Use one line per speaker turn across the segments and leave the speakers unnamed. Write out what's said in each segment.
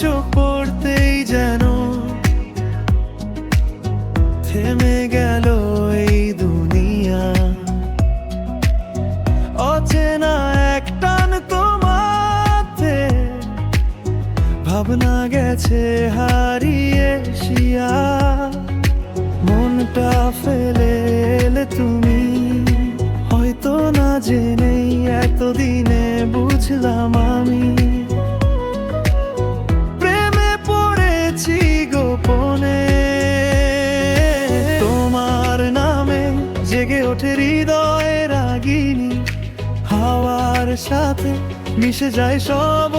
চোখ পড়তেই যেন থেমে গেল এই দুনিয়া। অচেনা এক টান তোমাতে ভাবনা গেছে হারিয়ে শিয়া। মনটা ফেলে তুমি, হয়তো না জেনেই এতদিনে বুঝলাম সাথে মিশে যায় সব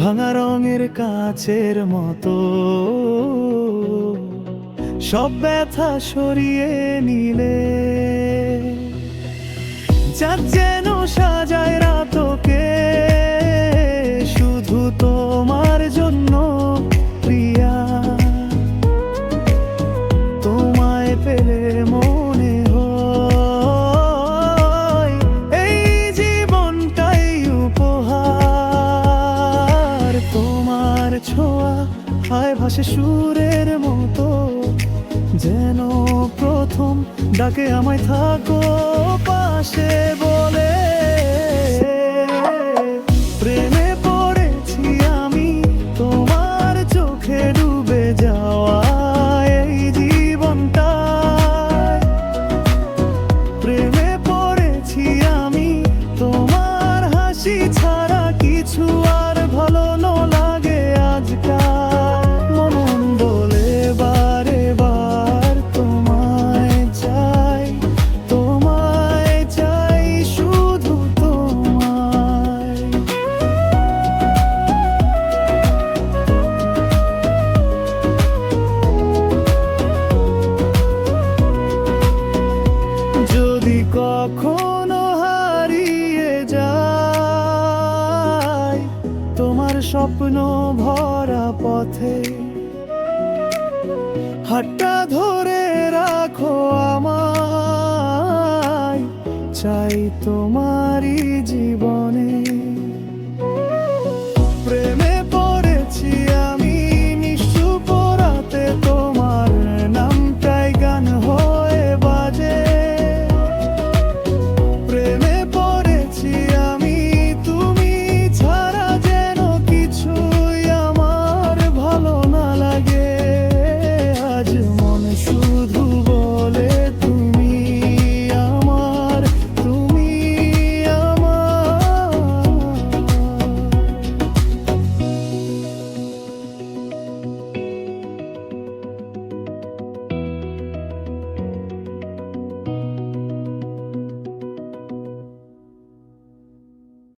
ভাঙা রঙের কাচের মতো। সব ব্যথা সরিয়ে নিলে। যা যেন সাজায় হায় ভাসে সুরের মতো। যেন প্রথম ডাকে আমায় থাকো, পাশে বলে। প্রেমে পড়েছি আমি, তোমার চোখে ডুবে এই জীবনটায়। প্রেমে পড়েছি আমি, তোমার হাসি ছাড়া কিছু কখনো হারিয়ে যায় তোমার স্বপ্ন ভরা পথে। হাটটা ধরে রাখো আমায় চাই তোমারই যে